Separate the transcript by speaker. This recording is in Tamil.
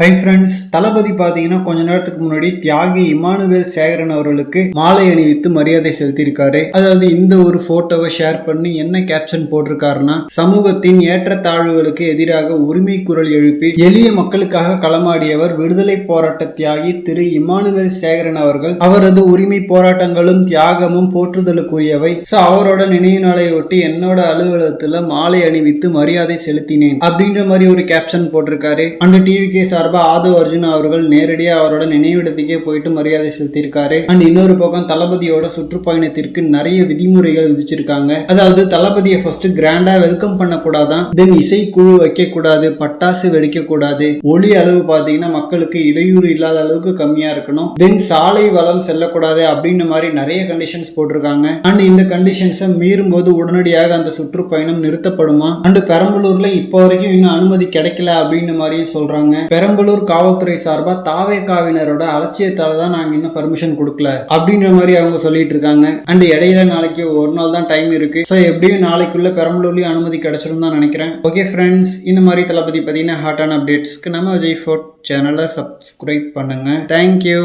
Speaker 1: ஹை ஃப்ரெண்ட்ஸ் தளபதி பார்த்தீங்கன்னா கொஞ்ச நேரத்துக்கு முன்னாடி தியாகி இமானுவேல் சேகரன் அவர்களுக்கு மாலை அணிவித்து மரியாதை செலுத்தியிருக்காரு. அதாவது இந்த ஒரு போட்டோவை ஷேர் பண்ணி என்ன கேப்ஷன் போட்டிருக்காருன்னா சமூகத்தின் ஏற்றத்தாழ்வுகளுக்கு எதிராக உரிமை குரல் எழுப்பி எளிய மக்களுக்காக களமாடியவர் விடுதலை போராட்ட தியாகி திரு இமானுவேல் சேகரன் அவர்கள். அவரது உரிமை போராட்டங்களும் தியாகமும் போற்றுதலுக்குரியவை. ஸோ அவரோட நினைவு நாளையொட்டி என்னோட அலுவலகத்தில் மாலை அணிவித்து மரியாதை செலுத்தினேன் அப்படின்ற மாதிரி ஒரு கேப்ஷன் போட்டிருக்காரு. அந்த டிவி கேஸ் சார்பாக ஆது அர்ஜுன் அவர்கள் நேரடியாக அவரோட நினைவிடத்துக்கே போயிட்டு மரியாதை செலுத்தியிருக்காரு. அண்ட் இன்னொரு பக்கம் தளபதியோட சுற்றுப்பயணத்திற்கு நிறைய விதிமுறைகள் விதிச்சிருக்காங்க. அதாவது தளபதியை ஃபர்ஸ்ட் கிராண்டா வெல்கம் பண்ணக்கூடாதான் தென் இசைக்குழு வைக்கக்கூடாது பட்டாசு வெடிக்கக்கூடாது. ஒளி அளவு பார்த்தீங்கன்னா மக்களுக்கு இடையூறு இல்லாத அளவுக்கு கம்மியா இருக்கணும். தென் சாலை வளம் செல்லக்கூடாது அப்படின்ற மாதிரி நிறைய கண்டிஷன்ஸ் போட்டிருக்காங்க. அண்ட் இந்த கண்டிஷன்ஸை மீறும் போது உடனடியாக அந்த சுற்றுப்பயணம் நிறுத்தப்படுமா? அண்ட் பெரம்பலூர்ல இப்போ வரைக்கும் இன்னும் அனுமதி கிடைக்கல அப்படின்ற மாதிரியும் சொல்றாங்க. பெரம்பலூர் காவல்துறை சார்பாக தாவேக்காவினரோட அலட்சியத்தால தான் நாங்கள் இன்னும் பர்மிஷன் கொடுக்கல. அப்படின்ற மாதிரி அவங்க சொல்லிட்டு இருக்காங்க. அண்ட் இடையில நாளைக்கு ஒரு நாள் தான் டைம் இருக்கு. ஸோ எப்படியும் நாளைக்குள்ள பெரம்பலூர்லேயும் அனுமதி கிடைச்சிடும் தான் நினைக்கிறேன். ஓகே ஃப்ரெண்ட்ஸ் இந்த மாதிரி தளபதி பார்த்தீங்கன்னா ஹாட்டான அப்டேட்ஸ்க்கு நம்ம விஜய் ஃபோர்ட் சேனலை சப்ஸ்கிரைப் பண்ணுங்க. Thank you